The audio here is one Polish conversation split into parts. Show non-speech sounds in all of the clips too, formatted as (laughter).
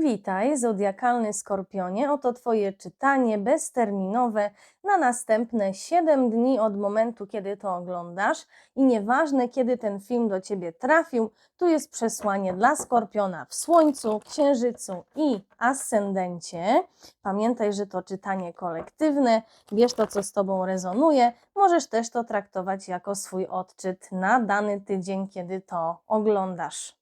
Witaj, zodiakalny skorpionie. Oto Twoje czytanie bezterminowe na następne 7 dni od momentu, kiedy to oglądasz. I nieważne, kiedy ten film do Ciebie trafił, tu jest przesłanie dla skorpiona w Słońcu, Księżycu i Ascendencie. Pamiętaj, że to czytanie kolektywne, bierz to, co z Tobą rezonuje. Możesz też to traktować jako swój odczyt na dany tydzień, kiedy to oglądasz.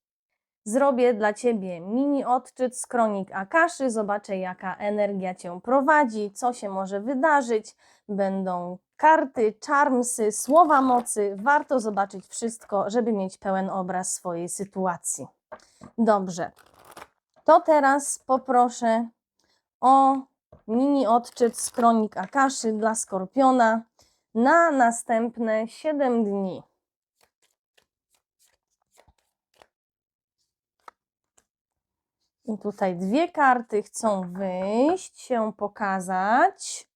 Zrobię dla Ciebie mini odczyt z kronik Akaszy, zobaczę jaka energia Cię prowadzi, co się może wydarzyć. Będą karty, czarmsy, słowa mocy. Warto zobaczyć wszystko, żeby mieć pełen obraz swojej sytuacji. Dobrze, to teraz poproszę o mini odczyt z kronik Akaszy dla Skorpiona na następne 7 dni. I tutaj dwie karty chcą wyjść, się pokazać.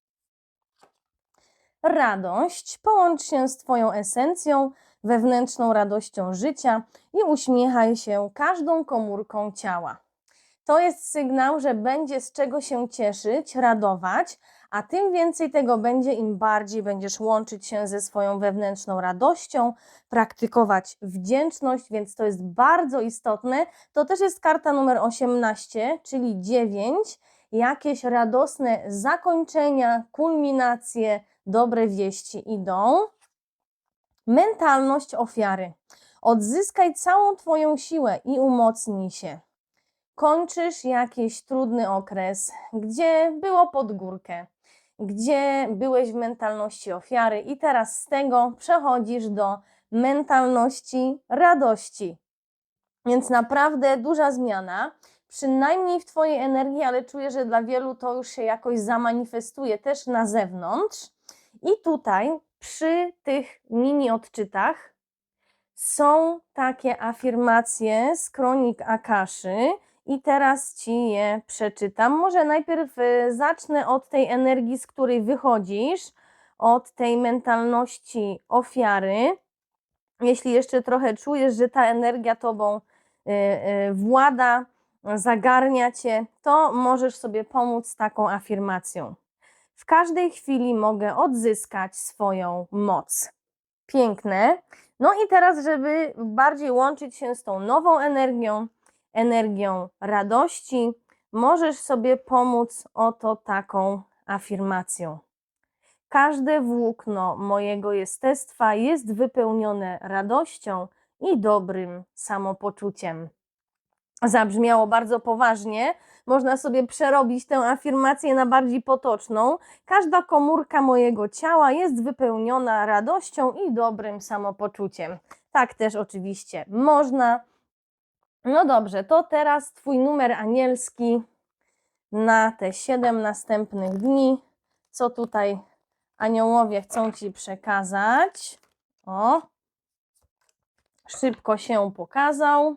Radość. Połącz się z Twoją esencją, wewnętrzną radością życia i uśmiechaj się każdą komórką ciała. To jest sygnał, że będzie z czego się cieszyć, radować, a tym więcej tego będzie, im bardziej będziesz łączyć się ze swoją wewnętrzną radością, praktykować wdzięczność, więc to jest bardzo istotne. To też jest karta numer 18, czyli 9. Jakieś radosne zakończenia, kulminacje, dobre wieści idą. Mentalność ofiary. Odzyskaj całą Twoją siłę i umocnij się. Kończysz jakiś trudny okres, gdzie było pod górkę gdzie byłeś w mentalności ofiary, i teraz z tego przechodzisz do mentalności radości. Więc naprawdę duża zmiana, przynajmniej w Twojej energii, ale czuję, że dla wielu to już się jakoś zamanifestuje też na zewnątrz. I tutaj przy tych mini odczytach są takie afirmacje z kronik Akaszy, i teraz ci je przeczytam. Może najpierw y, zacznę od tej energii, z której wychodzisz, od tej mentalności ofiary. Jeśli jeszcze trochę czujesz, że ta energia tobą y, y, włada, zagarnia cię, to możesz sobie pomóc taką afirmacją. W każdej chwili mogę odzyskać swoją moc. Piękne. No i teraz, żeby bardziej łączyć się z tą nową energią, energią radości, możesz sobie pomóc oto taką afirmacją. Każde włókno mojego jestestwa jest wypełnione radością i dobrym samopoczuciem. Zabrzmiało bardzo poważnie. Można sobie przerobić tę afirmację na bardziej potoczną. Każda komórka mojego ciała jest wypełniona radością i dobrym samopoczuciem. Tak też oczywiście można. No dobrze, to teraz Twój numer anielski na te 7 następnych dni. Co tutaj aniołowie chcą Ci przekazać? O, szybko się pokazał.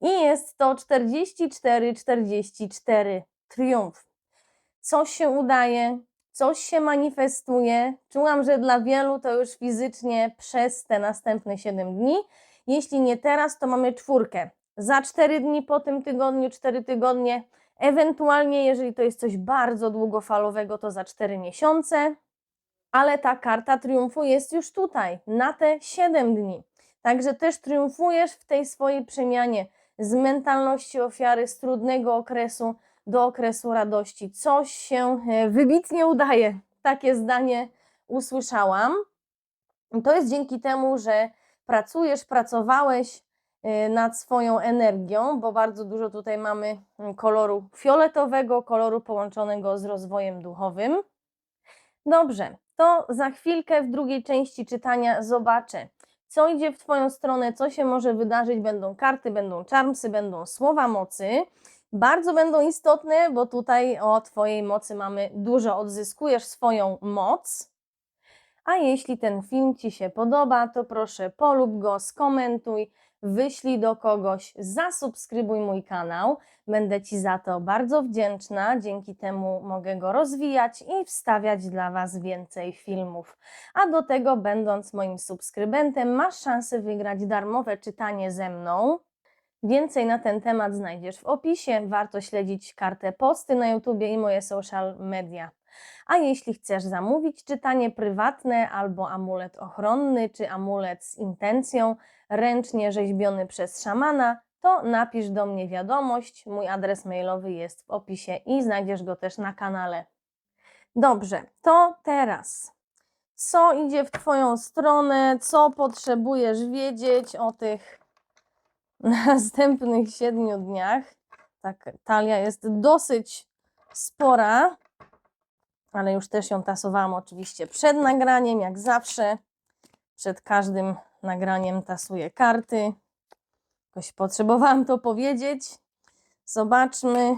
I jest to 44, 44 triumf. Coś się udaje, coś się manifestuje. Czułam, że dla wielu to już fizycznie przez te następne 7 dni. Jeśli nie teraz, to mamy czwórkę. Za cztery dni po tym tygodniu, cztery tygodnie, ewentualnie, jeżeli to jest coś bardzo długofalowego, to za cztery miesiące, ale ta karta triumfu jest już tutaj, na te siedem dni. Także też triumfujesz w tej swojej przemianie z mentalności ofiary, z trudnego okresu do okresu radości. Coś się e, wybitnie udaje. Takie zdanie usłyszałam. To jest dzięki temu, że pracujesz, pracowałeś y, nad swoją energią, bo bardzo dużo tutaj mamy mm, koloru fioletowego, koloru połączonego z rozwojem duchowym. Dobrze, to za chwilkę w drugiej części czytania zobaczę, co idzie w Twoją stronę, co się może wydarzyć. Będą karty, będą czarmsy, będą słowa mocy. Bardzo będą istotne, bo tutaj o Twojej mocy mamy dużo. Odzyskujesz swoją moc, a jeśli ten film Ci się podoba, to proszę polub go, skomentuj, wyślij do kogoś, zasubskrybuj mój kanał. Będę Ci za to bardzo wdzięczna. Dzięki temu mogę go rozwijać i wstawiać dla Was więcej filmów. A do tego, będąc moim subskrybentem, masz szansę wygrać darmowe czytanie ze mną Więcej na ten temat znajdziesz w opisie. Warto śledzić kartę posty na YouTubie i moje social media. A jeśli chcesz zamówić czytanie prywatne albo amulet ochronny czy amulet z intencją, ręcznie rzeźbiony przez szamana, to napisz do mnie wiadomość. Mój adres mailowy jest w opisie i znajdziesz go też na kanale. Dobrze, to teraz. Co idzie w Twoją stronę? Co potrzebujesz wiedzieć o tych (laughs) następnych siedmiu dniach? Tak, talia jest dosyć spora, ale już też ją tasowałam oczywiście przed nagraniem, jak zawsze. Przed każdym nagraniem tasuję karty. Jakoś potrzebowałam to powiedzieć. Zobaczmy,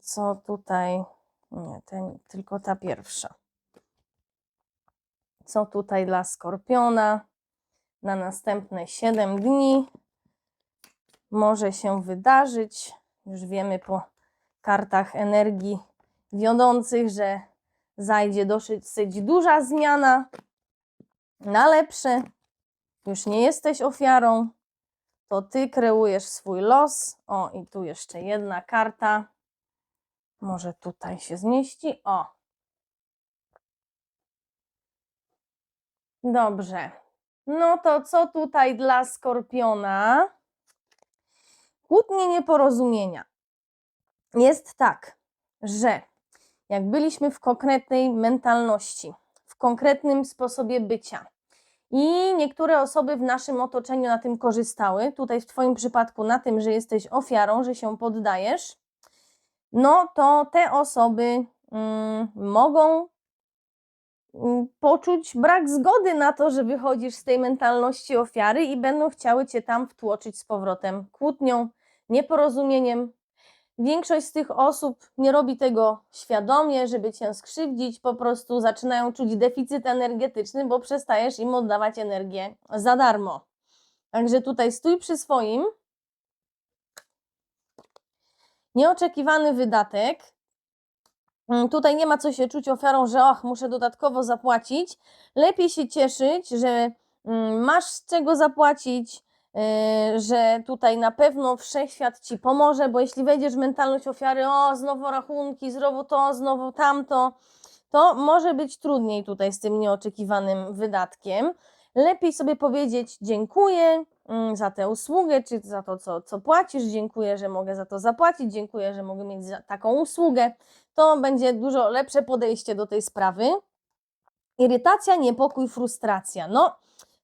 co tutaj. Nie, ten, tylko ta pierwsza. Co tutaj dla skorpiona na następne 7 dni może się wydarzyć? Już wiemy po kartach energii wiodących, że zajdzie dosyć duża zmiana na lepsze. Już nie jesteś ofiarą, to ty kreujesz swój los. O, i tu jeszcze jedna karta. Może tutaj się zmieści. O. Dobrze. No to co tutaj dla skorpiona? Kłótnie nieporozumienia. Jest tak, że jak byliśmy w konkretnej mentalności, w konkretnym sposobie bycia i niektóre osoby w naszym otoczeniu na tym korzystały, tutaj w Twoim przypadku na tym, że jesteś ofiarą, że się poddajesz, no to te osoby mm, mogą poczuć brak zgody na to, że wychodzisz z tej mentalności ofiary i będą chciały cię tam wtłoczyć z powrotem kłótnią, nieporozumieniem. Większość z tych osób nie robi tego świadomie, żeby cię skrzywdzić, po prostu zaczynają czuć deficyt energetyczny, bo przestajesz im oddawać energię za darmo. Także tutaj stój przy swoim, Nieoczekiwany wydatek. Mm, Tutaj nie ma co się czuć ofiarą, że och, muszę dodatkowo zapłacić. Lepiej się cieszyć, że mm, masz z czego zapłacić, yy, że tutaj na pewno wszechświat ci pomoże, bo jeśli wejdziesz w mentalność ofiary, o, znowu rachunki, znowu to, znowu tamto, to może być trudniej tutaj z tym nieoczekiwanym wydatkiem. Lepiej sobie powiedzieć dziękuję, za tę usługę, czy za to, co, co płacisz. Dziękuję, że mogę za to zapłacić. Dziękuję, że mogę mieć taką usługę. To będzie dużo lepsze podejście do tej sprawy. Irytacja, niepokój, frustracja. No,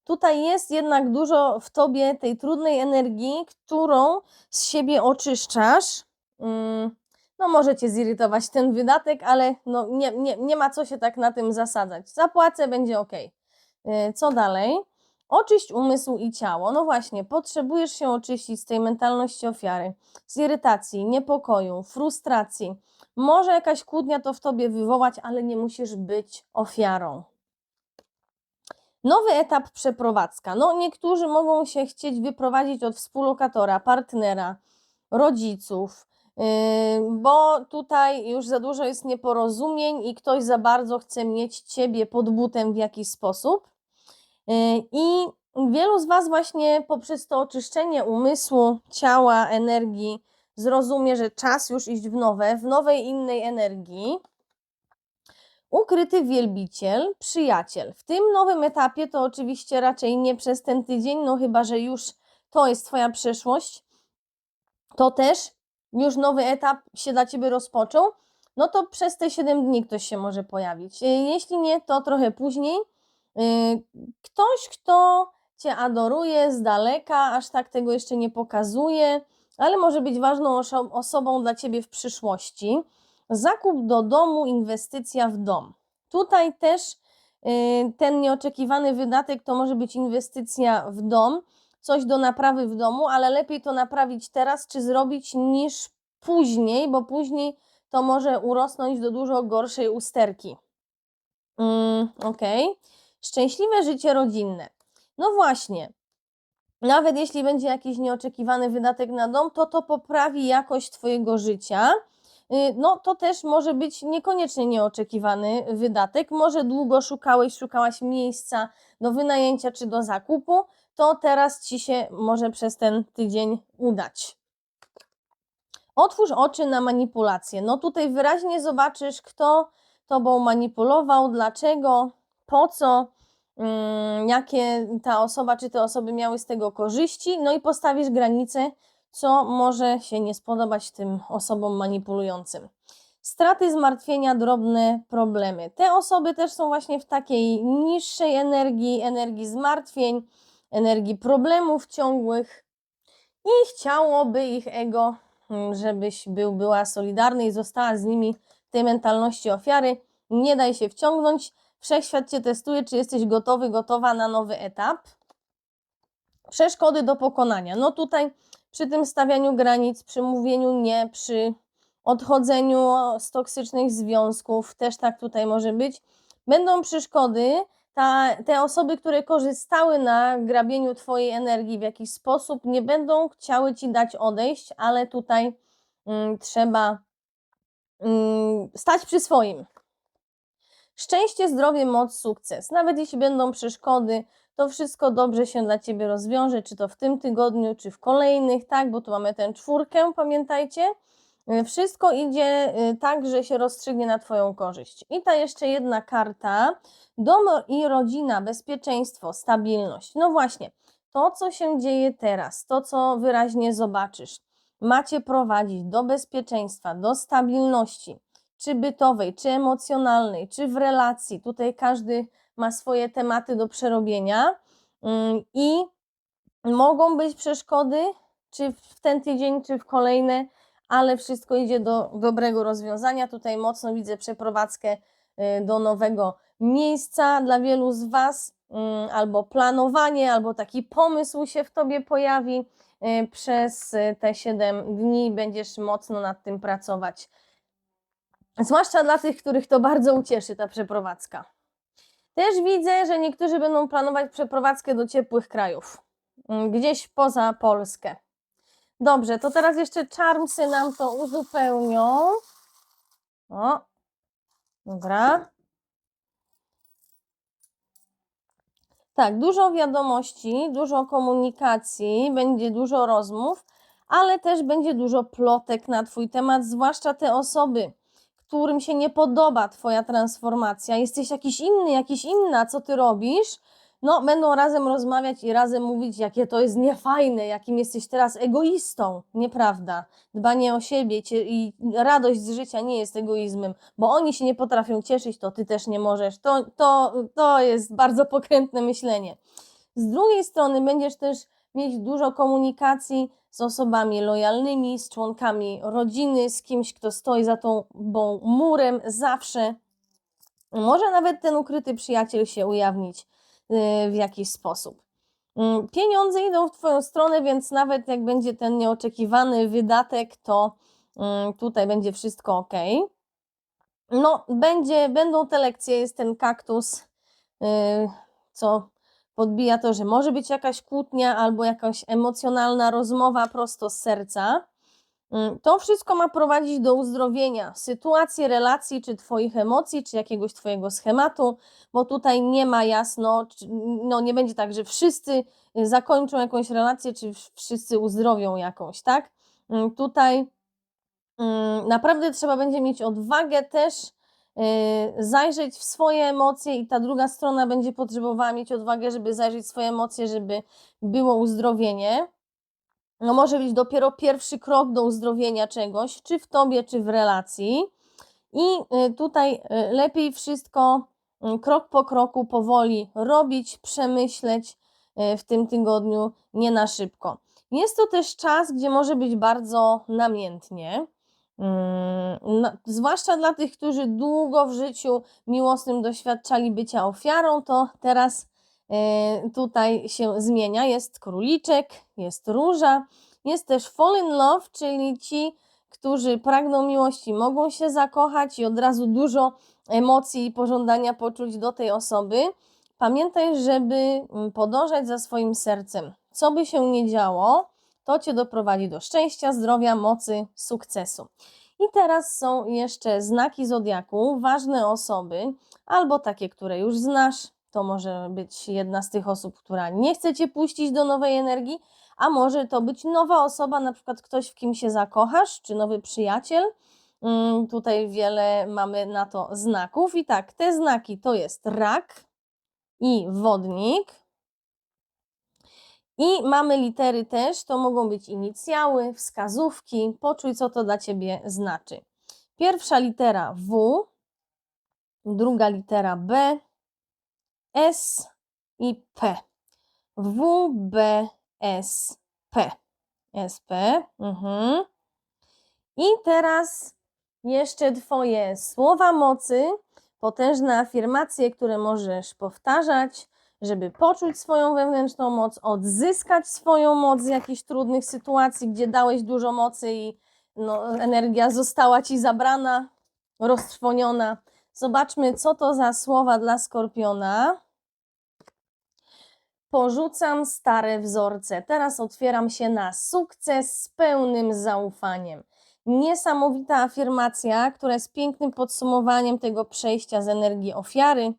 tutaj jest jednak dużo w tobie tej trudnej energii, którą z siebie oczyszczasz. Mm, No, może cię zirytować ten wydatek, ale no, nie, nie, nie ma co się tak na tym zasadzać. Zapłacę, będzie ok. Co dalej? Oczyść umysł i ciało. No właśnie, potrzebujesz się oczyścić z tej mentalności ofiary, z irytacji, niepokoju, frustracji. Może jakaś kłótnia to w tobie wywołać, ale nie musisz być ofiarą. Nowy etap przeprowadzka. No, niektórzy mogą się chcieć wyprowadzić od współlokatora, partnera, rodziców, yy, bo tutaj już za dużo jest nieporozumień i ktoś za bardzo chce mieć ciebie pod butem w jakiś sposób. Yy, I wielu z Was właśnie poprzez to oczyszczenie umysłu, ciała, energii zrozumie, że czas już iść w nowe, w nowej innej energii. Ukryty wielbiciel, przyjaciel. W tym nowym etapie to oczywiście raczej nie przez ten tydzień, no chyba, że już to jest Twoja przeszłość, to też już nowy etap się dla Ciebie rozpoczął, no to przez te 7 dni ktoś się może pojawić. Yy, Jeśli nie, to trochę później. Yy, Ktoś, kto Cię adoruje z daleka, aż tak tego jeszcze nie pokazuje, ale może być ważną oso- osobą dla Ciebie w przyszłości. Zakup do domu, inwestycja w dom. Tutaj też yy, ten nieoczekiwany wydatek to może być inwestycja w dom, coś do naprawy w domu, ale lepiej to naprawić teraz czy zrobić niż później, bo później to może urosnąć do dużo gorszej usterki. Mm, Okej. Szczęśliwe życie rodzinne. No właśnie, nawet jeśli będzie jakiś nieoczekiwany wydatek na dom, to to poprawi jakość Twojego życia. Y, No to też może być niekoniecznie nieoczekiwany wydatek. Może długo szukałeś, szukałaś miejsca do wynajęcia czy do zakupu. to teraz ci się może przez ten tydzień udać. Otwórz oczy na manipulację. No tutaj wyraźnie zobaczysz, kto tobą manipulował, dlaczego, po co, jakie ta osoba czy te osoby miały z tego korzyści, no i postawisz granice, co może się nie spodobać tym osobom manipulującym. Straty, zmartwienia, drobne problemy. Te osoby też są właśnie w takiej niższej energii, energii zmartwień, energii problemów ciągłych i chciałoby ich ego, mm, żebyś był, była solidarny i została z nimi w tej mentalności ofiary. Nie daj się wciągnąć. Wszechświat cię testuje, czy jesteś gotowy, gotowa na nowy etap. Przeszkody do pokonania. No tutaj przy tym stawianiu granic, przy mówieniu nie, przy odchodzeniu z toksycznych związków, też tak tutaj może być. Będą przeszkody, ta, te osoby, które korzystały na grabieniu Twojej energii w jakiś sposób, nie będą chciały Ci dać odejść, ale tutaj mm, trzeba mm, stać przy swoim. Szczęście, zdrowie, moc, sukces. Nawet jeśli będą przeszkody, to wszystko dobrze się dla Ciebie rozwiąże, czy to w tym tygodniu, czy w kolejnych, tak, bo tu mamy tę czwórkę, pamiętajcie. Y, Wszystko idzie y, tak, że się rozstrzygnie na Twoją korzyść. I ta jeszcze jedna karta, dom i rodzina, bezpieczeństwo, stabilność. No właśnie, to co się dzieje teraz, to co wyraźnie zobaczysz, macie prowadzić do bezpieczeństwa, do stabilności, czy bytowej, czy emocjonalnej, czy w relacji. Tutaj każdy ma swoje tematy do przerobienia mm, i mogą być przeszkody, czy w ten tydzień, czy w kolejne, ale wszystko idzie do dobrego rozwiązania. Tutaj mocno widzę przeprowadzkę y, do nowego miejsca dla wielu z Was, mm, albo planowanie, albo taki pomysł się w Tobie pojawi. y, Przez te 7 dni będziesz mocno nad tym pracować. Zwłaszcza dla tych, których to bardzo ucieszy ta przeprowadzka. Też widzę, że niektórzy będą planować przeprowadzkę do ciepłych krajów, mm, gdzieś poza Polskę. Dobrze, to teraz jeszcze czarmsy nam to uzupełnią. O, dobra. Tak, dużo wiadomości, dużo komunikacji, będzie dużo rozmów, ale też będzie dużo plotek na Twój temat, zwłaszcza te osoby, którym się nie podoba Twoja transformacja, jesteś jakiś inny, jakiś inna, co Ty robisz, no będą razem rozmawiać i razem mówić, jakie to jest niefajne, jakim jesteś teraz egoistą, nieprawda. Dbanie o siebie i radość z życia nie jest egoizmem, bo oni się nie potrafią cieszyć, to Ty też nie możesz. To, to, to jest bardzo pokrętne myślenie. Z drugiej strony będziesz też mieć dużo komunikacji z osobami lojalnymi, z członkami rodziny, z kimś, kto stoi za tą bą murem zawsze. Może nawet ten ukryty przyjaciel się ujawnić y, w jakiś sposób. Mm, Pieniądze idą w Twoją stronę, więc nawet jak będzie ten nieoczekiwany wydatek, to mm, tutaj będzie wszystko ok. No, będzie, będą te lekcje, jest ten kaktus, y, co podbija to, że może być jakaś kłótnia albo jakaś emocjonalna rozmowa prosto z serca. Mm, To wszystko ma prowadzić do uzdrowienia sytuacji, relacji, czy Twoich emocji, czy jakiegoś Twojego schematu, bo tutaj nie ma jasno, no nie będzie tak, że wszyscy y, zakończą jakąś relację, czy wszyscy uzdrowią jakąś, tak? Mm, Tutaj mm, naprawdę trzeba będzie mieć odwagę też zajrzeć w swoje emocje i ta druga strona będzie potrzebowała mieć odwagę, żeby zajrzeć w swoje emocje, żeby było uzdrowienie. No może być dopiero pierwszy krok do uzdrowienia czegoś, czy w tobie, czy w relacji. I y, tutaj y, lepiej wszystko y, krok po kroku, powoli robić, przemyśleć y, w tym tygodniu, nie na szybko. Jest to też czas, gdzie może być bardzo namiętnie. Mm, no, zwłaszcza dla tych, którzy długo w życiu miłosnym doświadczali bycia ofiarą, to teraz e, tutaj się zmienia. Jest króliczek, jest róża, jest też fall in love, czyli ci, którzy pragną miłości, mogą się zakochać i od razu dużo emocji i pożądania poczuć do tej osoby. Pamiętaj, żeby mm, podążać za swoim sercem. Co by się nie działo, to cię doprowadzi do szczęścia, zdrowia, mocy, sukcesu. I teraz są jeszcze znaki zodiaku, ważne osoby, albo takie, które już znasz, to może być jedna z tych osób, która nie chce cię puścić do nowej energii, a może to być nowa osoba, na przykład ktoś, w kim się zakochasz, czy nowy przyjaciel. Mm, Tutaj wiele mamy na to znaków. I tak, te znaki to jest rak i wodnik. I mamy litery też, to mogą być inicjały, wskazówki. Poczuj, co to dla ciebie znaczy. Pierwsza litera W, druga litera B, S i P. W, B, S, P. SP. Mhm. I teraz jeszcze Twoje słowa mocy, potężne afirmacje, które możesz powtarzać, żeby poczuć swoją wewnętrzną moc, odzyskać swoją moc z jakichś trudnych sytuacji, gdzie dałeś dużo mocy i no, energia została Ci zabrana, roztrwoniona. Zobaczmy, co to za słowa dla skorpiona. Porzucam stare wzorce. Teraz otwieram się na sukces z pełnym zaufaniem. Niesamowita afirmacja, która jest pięknym podsumowaniem tego przejścia z energii ofiary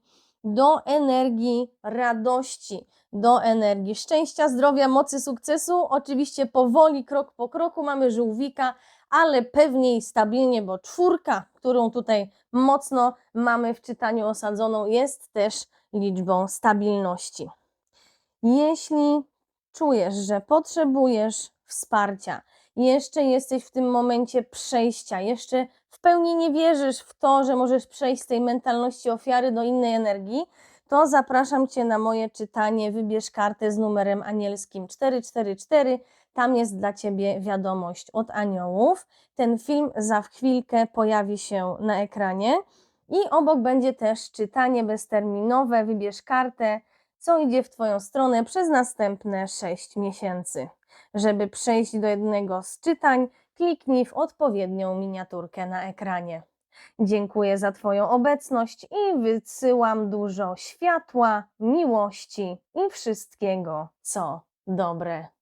do energii radości, do energii szczęścia, zdrowia, mocy, sukcesu. Oczywiście powoli, krok po kroku mamy żółwika, ale pewnie stabilnie, bo czwórka, którą tutaj mocno mamy w czytaniu osadzoną, jest też liczbą stabilności. Jeśli czujesz, że potrzebujesz wsparcia, jeszcze jesteś w tym momencie przejścia, jeszcze w pełni nie wierzysz w to, że możesz przejść z tej mentalności ofiary do innej energii, to zapraszam Cię na moje czytanie. Wybierz kartę z numerem anielskim 444. Tam jest dla Ciebie wiadomość od aniołów. Ten film za chwilkę pojawi się na ekranie. I obok będzie też czytanie bezterminowe. Wybierz kartę, co idzie w Twoją stronę przez następne 6 miesięcy. Żeby przejść do jednego z czytań, kliknij w odpowiednią miniaturkę na ekranie. Dziękuję za Twoją obecność i wysyłam dużo światła, miłości i wszystkiego, co dobre.